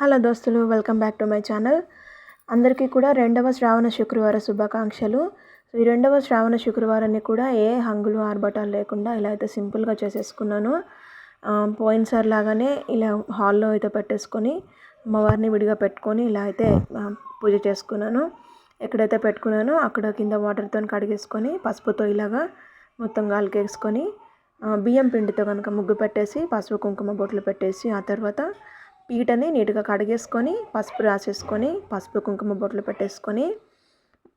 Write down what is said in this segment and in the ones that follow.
Hello దోస్తులు welcome back to my channel. అందరికీ కూడా రెండవ శ్రావణ శుక్రవార శుభాకాంక్షలు. ఈ రెండవ శ్రావణ శుక్రవారాన్ని కూడా ఏ హంగులు ఆర్భటాలు లేకుండా ఇలా అయితే సింపుల్గా చేసేసుకున్నాను. పోయినసారి లాగానే ఇలా హాల్లో అయితే పెట్టేసుకొని అమ్మవారిని విడిగా పెట్టుకొని ఇలా అయితే పూజ చేసుకున్నాను. ఎక్కడైతే పెట్టుకున్నానో అక్కడ కింద వాటర్తో కడిగేసుకొని పసుపుతో ఇలాగా మొత్తం గాలికేసుకొని బియ్యం పిండితో కనుక ముగ్గు పెట్టేసి పసుపు కుంకుమ బొట్లు పెట్టేసి ఆ తర్వాత పీటని నీట్గా కడిగేసుకొని పసుపు రాసేసుకొని పసుపు కుంకుమ బొట్లు పెట్టేసుకొని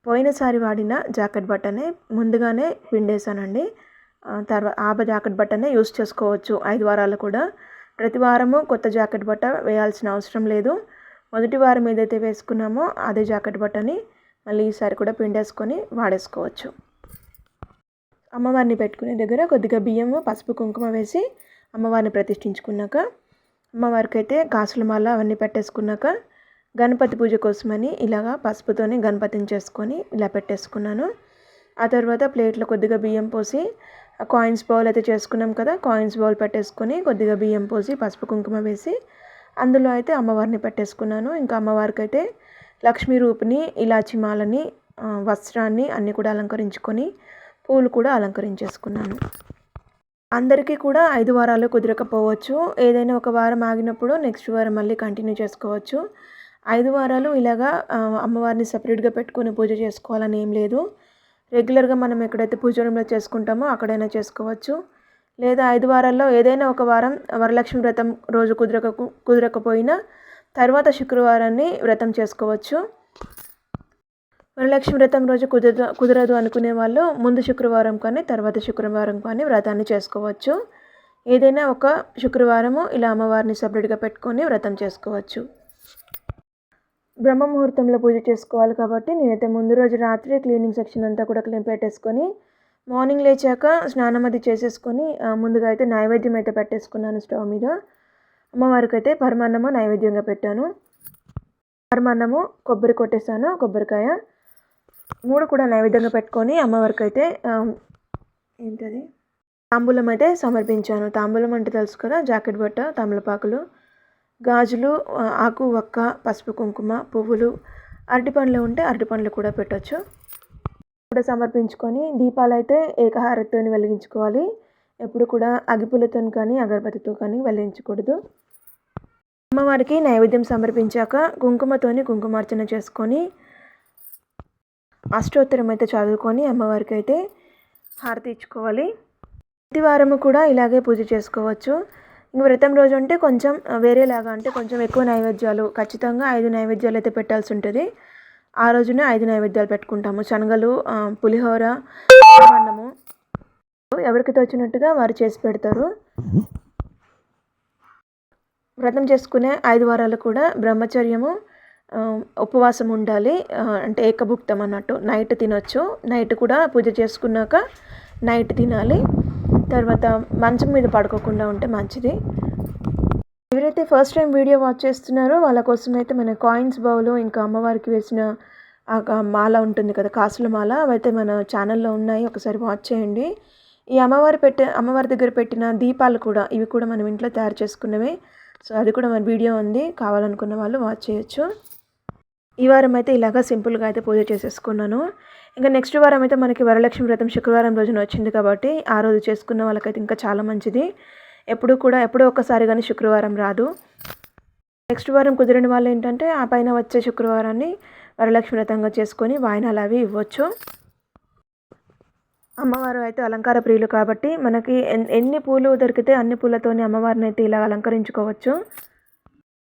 పోయినసారి వాడిన జాకెట్ బట్టనే ముందుగానే పిండేశానండి. తర్వాత ఆ జాకెట్ బట్టనే యూస్ చేసుకోవచ్చు. ఐదు వారాలు కూడా. ప్రతి వారము కొత్త జాకెట్ బట్ట వేయాల్సిన అవసరం లేదు. మొదటి వారం ఏదైతే వేసుకున్నామో అదే జాకెట్ బట్టని మళ్ళీ ఈసారి కూడా పిండేసుకొని వాడేసుకోవచ్చు. అమ్మవారిని పెట్టుకునే దగ్గర కొద్దిగా బియ్యము పసుపు కుంకుమ వేసి అమ్మవారిని ప్రతిష్ఠించుకున్నాక అమ్మవారికి అయితే కాసుల మాల అవన్నీ పెట్టేసుకున్నాక గణపతి పూజ కోసమని ఇలాగా పసుపుతోని గణపతిని చేసుకొని ఇలా పెట్టేసుకున్నాను. ఆ తర్వాత ప్లేట్లో కొద్దిగా బియ్యం పోసి కాయిన్స్ బౌల్ అయితే చేసుకున్నాం కదా కాయిన్స్ బౌల్ పెట్టేసుకొని కొద్దిగా బియ్యం పోసి పసుపు కుంకుమ వేసి అందులో అయితే అమ్మవారిని పెట్టేసుకున్నాను. ఇంకా అమ్మవారికి అయితే లక్ష్మీ రూపుని ఇలాచి మాలని వస్త్రాన్ని అన్నీ కూడా అలంకరించుకొని పూలు కూడా అలంకరించేసుకున్నాను. అందరికీ కూడా ఐదు వారాలు కుదరకపోవచ్చు. ఏదైనా ఒక వారం ఆగినప్పుడు నెక్స్ట్ వారం మళ్ళీ కంటిన్యూ చేసుకోవచ్చు. ఐదు వారాలు ఇలాగా అమ్మవారిని సపరేట్గా పెట్టుకొని పూజ చేసుకోవాలని ఏం లేదు. రెగ్యులర్గా మనం ఎక్కడైతే పూజ రూమ్లో చేసుకుంటామో అక్కడైనా చేసుకోవచ్చు. లేదా ఐదు వారాల్లో ఏదైనా ఒక వారం వరలక్ష్మి వ్రతం రోజు కుదరక కుదరకపోయినా తర్వాత శుక్రవారాన్ని వ్రతం చేసుకోవచ్చు. వరలక్ష్మి వ్రతం రోజు కుదరదు కుదరదు అనుకునే వాళ్ళు ముందు శుక్రవారం కానీ తర్వాత శుక్రవారం కానీ వ్రతాన్ని చేసుకోవచ్చు. ఏదైనా ఒక శుక్రవారము ఇలా అమ్మవారిని సపరేట్గా పెట్టుకొని వ్రతం చేసుకోవచ్చు. బ్రహ్మ ముహూర్తంలో పూజ చేసుకోవాలి కాబట్టి నేనైతే ముందు రోజు రాత్రి క్లీనింగ్ సెక్షన్ అంతా కూడా క్లీన్ పెట్టేసుకొని మార్నింగ్ లేచాక స్నానం అది చేసేసుకొని ముందుగా అయితే నైవేద్యం అయితే పెట్టేసుకున్నాను స్టవ్ మీద. అమ్మవారికి అయితే పరమాన్నము నైవేద్యంగా పెట్టాను. పరమాన్నము కొబ్బరి కొట్టేసాను కొబ్బరికాయ. మూడు కూడా నైవేద్యంగా పెట్టుకొని అమ్మవారికి అయితే ఏంటది? తాంబూలం అయితే సమర్పించాను. తాంబూలం అంటే తెలుసు కదా జాకెట్ బట్ట తమలపాకులు గాజులు ఆకు వక్క పసుపు కుంకుమ పువ్వులు అరటిపండ్లు ఉంటే అరటిపండ్లు కూడా పెట్టచ్చు. కూడా సమర్పించుకొని దీపాలు అయితే ఏకహారతో వెలిగించుకోవాలి. ఎప్పుడు కూడా అగిపులతో కానీ అగరబత్తితో కానీ వెలిగించకూడదు. అమ్మవారికి నైవేద్యం సమర్పించాక కుంకుమతోని కుంకుమార్చన చేసుకొని అష్టోత్తరం అయితే చదువుకొని అమ్మవారికి అయితే హారతి ఇచ్చుకోవాలి. ప్రతివారము కూడా ఇలాగే పూజ చేసుకోవచ్చు. ఇంక వ్రతం రోజు అంటే కొంచెం వేరేలాగా అంటే కొంచెం ఎక్కువ నైవేద్యాలు ఖచ్చితంగా ఐదు నైవేద్యాలు అయితే పెట్టాల్సి ఉంటుంది. ఆ రోజునే ఐదు నైవేద్యాలు పెట్టుకుంటాము. శనగలు పులిహోర అన్నము ఎవరికి తోచినట్టుగా వారు చేసి పెడతారు. వ్రతం చేసుకునే ఐదు వారాలు కూడా బ్రహ్మచర్యము ఉపవాసం ఉండాలి. అంటే ఏకభుక్తం అన్నట్టు. నైట్ తినొచ్చు. నైట్ కూడా పూజ చేసుకున్నాక నైట్ తినాలి. తర్వాత మంచం మీద పడుకోకుండా ఉంటే మంచిది. ఎవరైతే ఫస్ట్ టైం వీడియో వాచ్ చేస్తున్నారో వాళ్ళ కోసం అయితే మన కాయిన్స్ బౌలు ఇంకా అమ్మవారికి వేసిన మాల ఉంటుంది కదా కాసుల మాల అవైతే మన ఛానల్లో ఉన్నాయి. ఒకసారి వాచ్ చేయండి. ఈ అమ్మవారి పెట్టే అమ్మవారి దగ్గర పెట్టిన దీపాలు కూడా ఇవి కూడా మనం ఇంట్లో తయారు చేసుకున్నవే. సో అది కూడా మన వీడియో ఉంది. కావాలనుకున్న వాళ్ళు వాచ్ చేయొచ్చు. ఈ వారం అయితే ఇలాగ సింపుల్గా అయితే పూజ చేసేసుకున్నాను. ఇంకా నెక్స్ట్ వారం అయితే మనకి వరలక్ష్మి వ్రతం శుక్రవారం రోజున వచ్చింది కాబట్టి ఆ రోజు చేసుకున్న వాళ్ళకైతే ఇంకా చాలా మంచిది. ఎప్పుడు కూడా ఎప్పుడో ఒక్కసారి కానీ శుక్రవారం రాదు. నెక్స్ట్ వారం కుదిరిన వాళ్ళు ఏంటంటే ఆ పైన వచ్చే శుక్రవారాన్ని వరలక్ష్మి వ్రతంగా చేసుకొని వాయినాలు అవి ఇవ్వచ్చు. అమ్మవారు అయితే అలంకార ప్రియులు కాబట్టి మనకి ఎన్ని పూలు దొరికితే అన్ని పూలతోని అమ్మవారిని అయితే ఇలా అలంకరించుకోవచ్చు.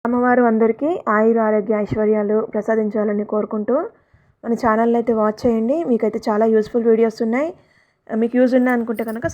అమ్మవారు అందరికీ ఆయుర ఆరోగ్య ఐశ్వర్యాలు ప్రసాదించాలని కోరుకుంటూ మన ఛానల్ అయితే వాచ్ చేయండి. మీకైతే చాలా యూస్ఫుల్ వీడియోస్ ఉన్నాయి. మీకు యూజ్ ఉన్నాయి అనుకుంటే కనుక